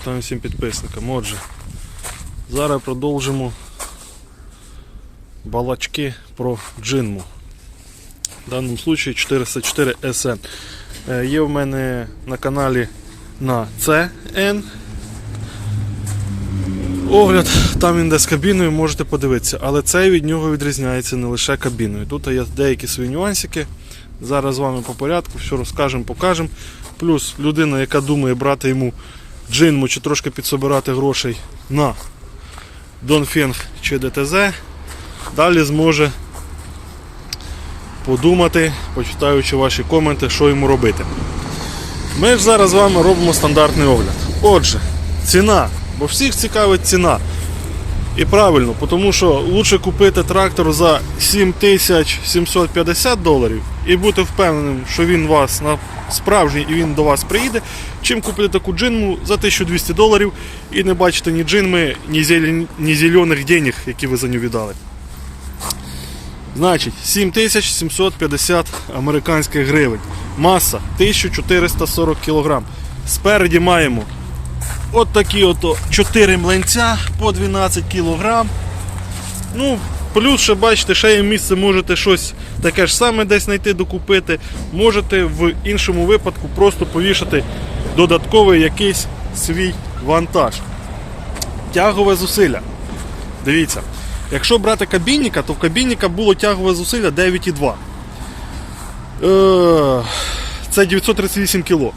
вітаю всім підписникам. Отже, зараз продовжимо балачки про джинму. В даному случаї 404 SN. Є в мене на каналі на CN. Огляд, там він де з кабіною, можете подивитися. Але цей від нього відрізняється не лише кабіною. Тут є деякі свої нюансики. Зараз з вами по порядку, все розкажемо, покажемо. Плюс людина, яка думає брати йому джинму чи трошки підсобирати грошей на Донфенг чи ДТЗ, далі зможе подумати, почитаючи ваші коменти, що йому робити. Ми ж зараз з вами робимо стандартний огляд. Отже, ціна, бо всіх цікавить ціна. І правильно, тому що лучше купити трактор за 7750 доларів і бути впевненим, що він вас на справжній і він до вас приїде, чим купити таку джинму за 1200 доларів і не бачити ні джинми, ні, зелен... ні зелених денег, які ви за нього віддали. Значить, 7750 американських гривень. Маса 1440 кг. Спереді маємо От такі ото 4 млинця по 12 кг. Ну, плюс ще бачите, ще є місце, можете щось таке ж саме десь знайти, докупити. Можете в іншому випадку просто повішати додатковий якийсь свій вантаж. Тягове зусилля. Дивіться, якщо брати кабінника, то в кабінника було тягове зусилля 9,2. Е, Це 938 кг.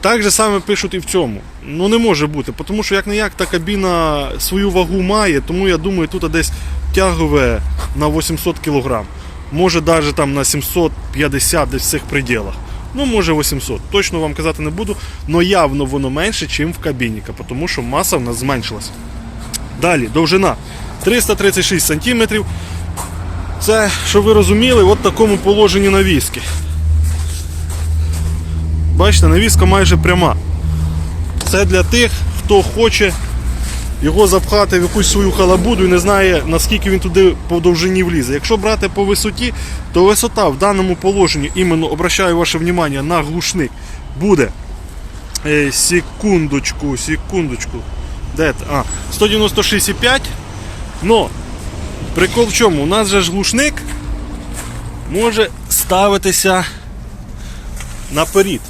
Так же саме пишуть і в цьому. Ну не може бути, тому що як не як та кабіна свою вагу має, тому я думаю, тут десь тягове на 800 кг. Може навіть там на 750 десь в цих пределах. Ну, може 800. Точно вам казати не буду, але явно воно менше, ніж в кабініка, тому що маса в нас зменшилась. Далі, довжина 336 см. Це, щоб ви розуміли, от такому положенні навіски. Бачите, навіска майже пряма. Це для тих, хто хоче його запхати в якусь свою халабуду і не знає, наскільки він туди по довжині влізе. Якщо брати по висоті, то висота в даному положенні, іменно обращаю ваше внимание на глушник, буде е, секундочку, секундочку. Де? А, 196,5. Но прикол в чому? У нас же ж глушник може ставитися наперед.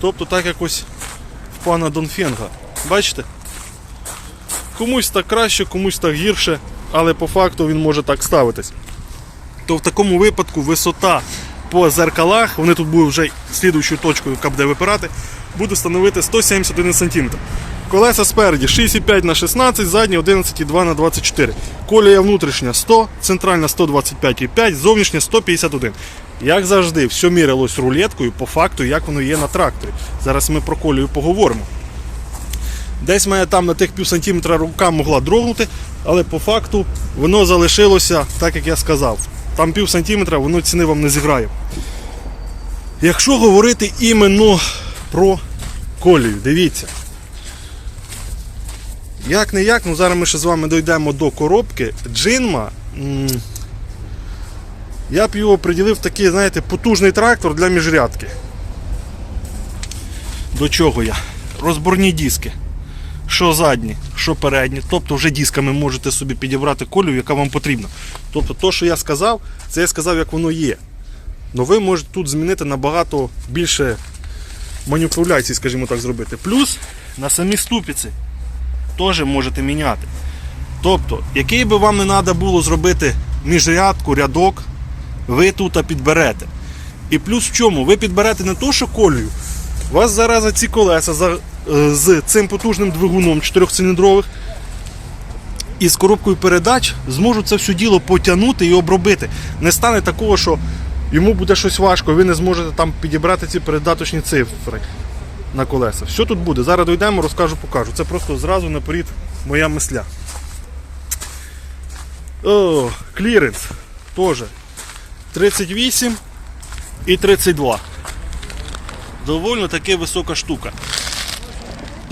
Тобто так якось в пана Донфенга. Бачите? Комусь так краще, комусь так гірше, але по факту він може так ставитись. То в такому випадку висота по зеркалах, вони тут будуть вже слідуючою точкою, яка буде випирати, буде становити 171 см. Колеса спереді 6,5 на 16, задні 11,2 на 24. Колія внутрішня 100, центральна 125,5, зовнішня 151. Як завжди, все мірялось рулеткою по факту, як воно є на тракторі. Зараз ми про колію поговоримо. Десь мене там на тих пів сантиметра рука могла дрогнути, але по факту воно залишилося так, як я сказав. Там пів сантиметра воно ціни вам не зіграє. Якщо говорити іменно про колію, дивіться. Як не як, ну зараз ми ще з вами дійдемо до коробки. Джинма. Я б його приділив такий, знаєте, потужний трактор для міжрядки. До чого я? Розборні диски. Що задні, що передні. Тобто вже дисками можете собі підібрати колію, яка вам потрібна. Тобто, то, що я сказав, це я сказав, як воно є. Но ви можете тут змінити набагато більше маніпуляцій, скажімо так, зробити. Плюс на самі ступиці теж можете міняти. Тобто, який би вам не треба було зробити міжрядку, рядок, ви тут підберете. І плюс в чому? Ви підберете не то, що колію. У вас зараз ці колеса з цим потужним двигуном чотирьохциліндрових і з коробкою передач зможуть це все діло потягнути і обробити. Не стане такого, що йому буде щось важко, ви не зможете там підібрати ці передаточні цифри на колеса. Що тут буде? Зараз дійдемо, розкажу, покажу. Це просто зразу наперед моя мисля. О, кліренс теж 38 і 32. Довольно таки висока штука.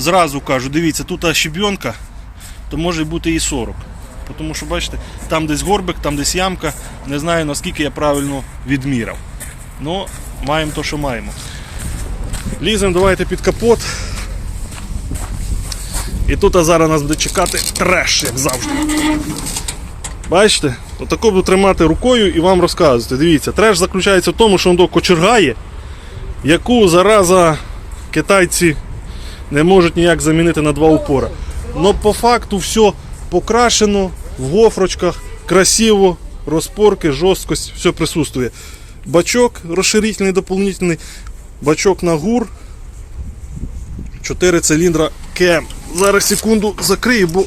Зразу кажу, дивіться, тут щебенка, то може бути і 40. Тому що, бачите, там десь горбик, там десь ямка. Не знаю наскільки я правильно відміряв. Ну, маємо то, що маємо. Ліземо, давайте під капот. І тут зараз нас буде чекати треш, як завжди. Бачите? Отако буду тримати рукою і вам розказувати. Дивіться, треш заключається в тому, що воно кочергає, яку зараза китайці не можуть ніяк замінити на два упора. Но по факту все покрашено в гофрочках, красиво, розпорки, жорсткость, все присутствує. Бачок розширительний, дополнительний, бачок на гур, 4 циліндра КМ. Зараз секунду закрию, бо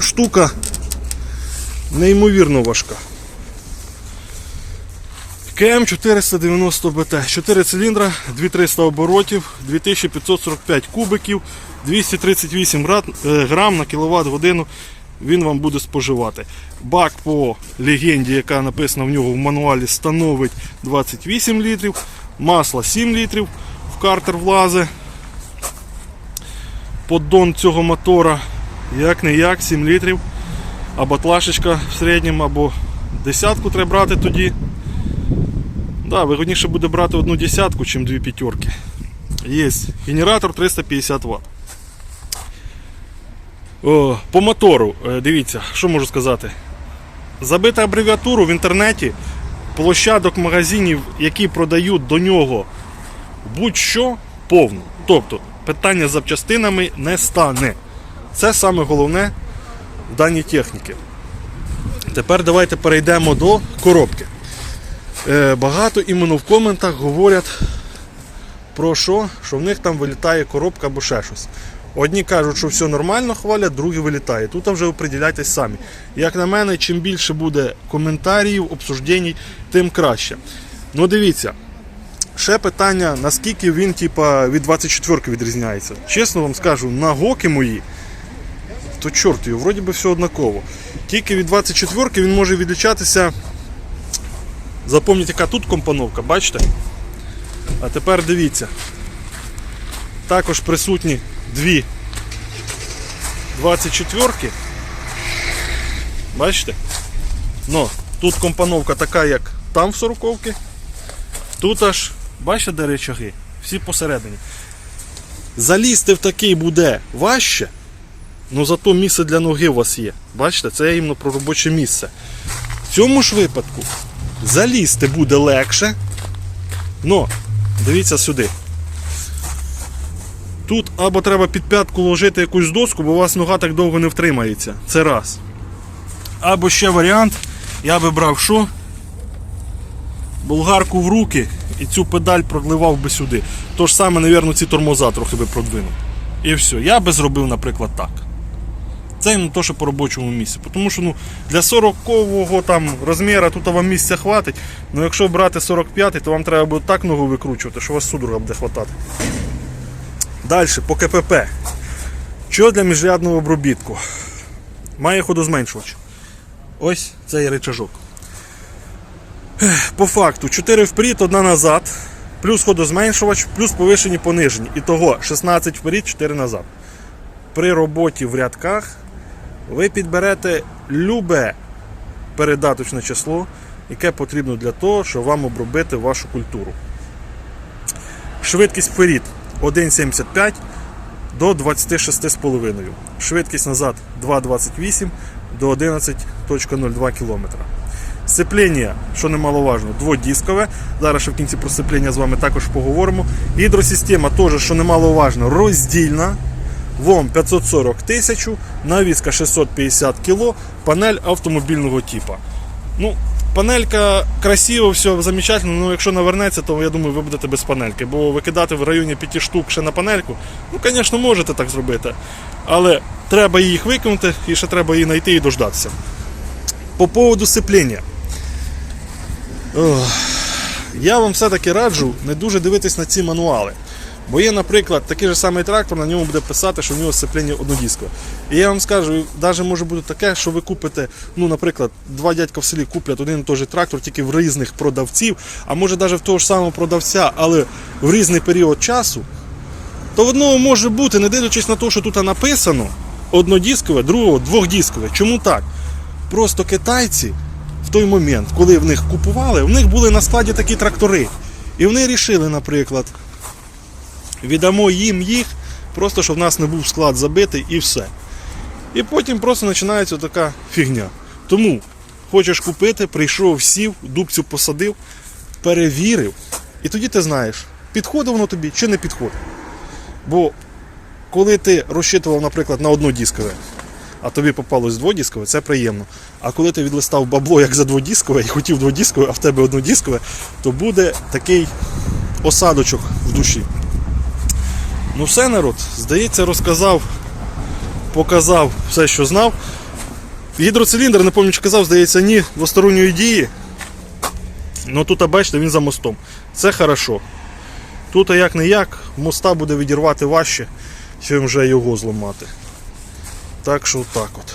штука неймовірно важка. КМ 490 БТ, 4 циліндра, 2300 оборотів, 2545 кубиків, 238 гра- е, грам на кіловат годину він вам буде споживати. Бак по легенді, яка написана в нього в мануалі, становить 28 літрів, масло 7 літрів, в картер влазе. Поддон цього мотора як не як 7 літрів, а батлашечка в середньому або десятку треба брати тоді. Да, вигодніше буде брати одну десятку, чим дві п'ятерки. Є генератор 350 Вт. О, по мотору, е, дивіться, що можу сказати. Забити абревіатуру в інтернеті, площадок магазинів, які продають до нього будь-що повно. Тобто питання з запчастинами не стане. Це саме головне в даній техніці. Тепер давайте перейдемо до коробки. Е, багато іменно в коментах говорять про що, що в них там вилітає коробка або ще щось. Одні кажуть, що все нормально хвалять, другі вилітає. Тут вже оприділяйтесь самі. Як на мене, чим більше буде коментарів, обсуждень, тим краще. Ну дивіться, ще питання, наскільки він типа, від 24 відрізняється. Чесно вам скажу, на гоки мої, то чорт вроді би все однаково. Тільки від 24 він може відлічатися. Запам'ятайте, яка тут компоновка, бачите? А тепер дивіться. Також присутні дві 24-ки. Бачите? Но тут компоновка така, як там в 40-ки. Тут аж, бачите, де речаги? Всі посередині. Залізти в такий буде важче, але зато місце для ноги у вас є. Бачите, це іменно про робоче місце. В цьому ж випадку залізти буде легше. Но, дивіться сюди. Тут або треба під п'ятку ложити якусь доску, бо у вас нога так довго не втримається. Це раз. Або ще варіант, я би брав що? Болгарку в руки і цю педаль прогливав би сюди. То ж саме, мабуть, ці тормоза трохи би продвинув. І все. Я би зробив, наприклад, так. Це не то, що по робочому місці. Тому що ну, для 40-го там розміру тут вам місця хватить. Ну якщо брати 45-й, то вам треба буде так ногу викручувати, що вас судорога буде хватати. Далі, по КПП. Що для міжрядного обробітку? Має ходозменшувач. Ось цей речажок. По факту 4 вперед, 1 назад, плюс ходозменшувач, плюс повишені понижені. Ітого 16 вперед, 4 назад. При роботі в рядках ви підберете любе передаточне число, яке потрібно для того, щоб вам обробити вашу культуру. Швидкість вперед 1,75 до 26,5. Швидкість назад 2,28 до 11,02 км. Сцеплення, що немаловажно, дводіскове. Зараз ще в кінці про сцеплення з вами також поговоримо. Гідросистема теж, що немаловажно, роздільна. ВОМ 540 тисяч, навіска 650 кг, панель автомобільного типу. Ну, панелька красиво, все замечательно, але якщо навернеться, то я думаю, ви будете без панельки. Бо викидати в районі 5 штук ще на панельку, ну, звісно, можете так зробити. Але треба їх викинути і ще треба її знайти і дождатися. По поводу сцеплення. Ох, я вам все-таки раджу не дуже дивитись на ці мануали. Бо є, наприклад, такий же самий трактор, на ньому буде писати, що в нього сцеплення однодіскове. І я вам скажу, навіть може бути таке, що ви купите, ну, наприклад, два дядька в селі куплять один і той же трактор, тільки в різних продавців, а може навіть в того ж самого продавця, але в різний період часу, то в одного може бути, не дивлячись на те, що тут написано, однодіскове, другого двохдіскове. Чому так? Просто китайці в той момент, коли в них купували, в них були на складі такі трактори. І вони рішили, наприклад, віддамо їм їх, Просто щоб в нас не був склад забитий і все. І потім просто починається така фігня. Тому хочеш купити, прийшов, сів, дубцю посадив, перевірив, і тоді ти знаєш, підходить воно тобі чи не підходить. Бо коли ти розчитував, наприклад, на одну дискове, а тобі попалось дводіскове, це приємно. А коли ти відлистав бабло як за дводіскове і хотів дводіскове, а в тебе однодіскове, то буде такий осадочок в душі. Ну все, народ, здається, розказав, показав все, що знав. Гідроциліндр, не пам'ятаю, казав, здається, ні, двосторонньої дії. Ну тут, бачите, він за мостом. Це хорошо. Тут, як не як, моста буде відірвати важче, чим вже його зламати. Так що так от.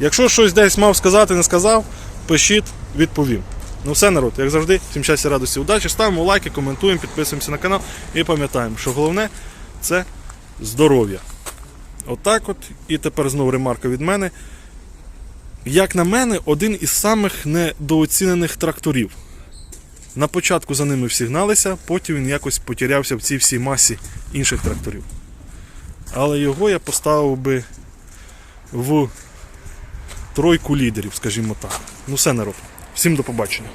Якщо щось десь мав сказати, не сказав, пишіть, відповім. Ну все, народ, як завжди, всім щастя, радості, удачі. Ставимо лайки, коментуємо, підписуємося на канал і пам'ятаємо, що головне це здоров'я. Отак от. І тепер знову ремарка від мене. Як на мене, один із самих недооцінених тракторів. На початку за ними всі гналися, потім він якось потерявся в цій всій масі інших тракторів. Але його я поставив би в тройку лідерів, скажімо так. Ну все, народ. Всім до побачення.